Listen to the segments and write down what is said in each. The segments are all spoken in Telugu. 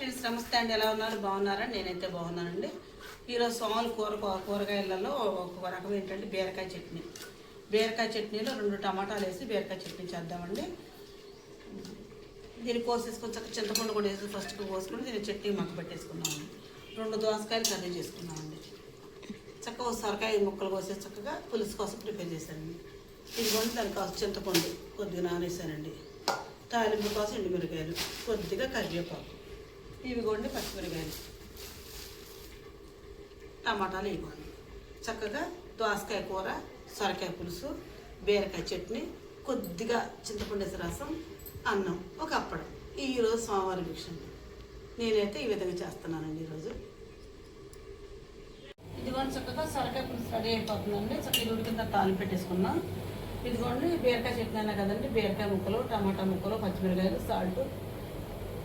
ఫ్రెండ్స్ నమస్తే అండి ఎలా ఉన్నారు? బాగున్నారా? నేనైతే బాగున్నానండి. ఈరోజు సోమలు కూర కూరగాయలలో ఒక రకం ఏంటంటే బీరకాయ చట్నీ. బీరకాయ చట్నీలో రెండు టమాటాలు వేసి బీరకాయ చట్నీ చేద్దామండి. దీన్ని కోసేసుకొని చింతపండు కూడా వేసి ఫస్ట్ కోసుకొని దీన్ని చట్నీ మక్క పెట్టేసుకున్నామండి. రెండు దోసకాయలు కర్రీ చేసుకున్నామండి. చక్కగా ఒక సొరకాయ ముక్కలు కోసే చక్కగా పులుసు కోసం ప్రిపేర్ చేశానండి. ఇదిగోండి దాని కోసం చింతపండు కొద్దిగా నానేసానండి. తాలింపు కోసం ఎండుమిరకాయలు కొద్దిగా కరివేపాకు. ఇవిగోండి పచ్చిమిరకాయలు టమాటాలు ఇవ్వండి చక్కగా దోసకాయ కూర సొరకాయ పులుసు బీరకాయ చట్నీ కొద్దిగా చింతపండు రసం అన్నం ఒక అప్పడం. ఈరోజు సోమవారం భిక్షం. నేనైతే ఈ విధంగా చేస్తున్నానండి ఈరోజు. ఇదిగోండి చక్కగా సొరకాయ పులుసు రెడీ అయిపోతుందండి. చక్కగా ఉడికిన తాలింపు పెట్టేసుకున్నాం. ఇదిగోండి బీరకాయ చట్నీ అయినా కదండి. బీరకాయ ముక్కలు టమాటా ముక్కలు పచ్చిమిరకాయలు సాల్ట్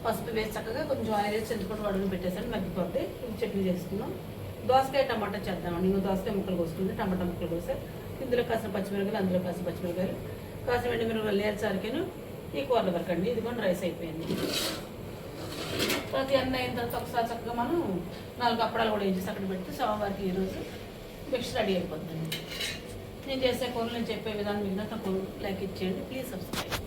పసుపు వేసి చక్కగా కొంచెం ఆయిల్ వేసి చింతపండు వడుగు పెట్టేసాను మగ్గిపోతే చట్నీ చేసుకున్నాం దోసకాయ టమాటా చేద్దామండి. ఇంకా దోసకాయ ముక్కలు కోసుకుంది టమాటా ముక్కలు కోసే ఇందులో కాసిన పచ్చిమిరకాయలు అందులో కాసిన పచ్చిమిరకాయలు కాసిన ఎండు మిరపకాయలు సరికేను ఈ కూరలు వరకు అండి కూడా రైస్ అయిపోయింది. ప్రతి అన్న అయిన తర్వాత ఒకసారి చక్కగా మనం నాలుగు అప్పడాలు కూడా వేసి అక్కడ పెడితే సోమవారికి ఈరోజు మిక్స్ రెడీ అయిపోతుంది నేను చేసే కూరలు నేను చెప్పే విధానం మీకు నాకు లైక్ ఇచ్చేయండి. Please subscribe.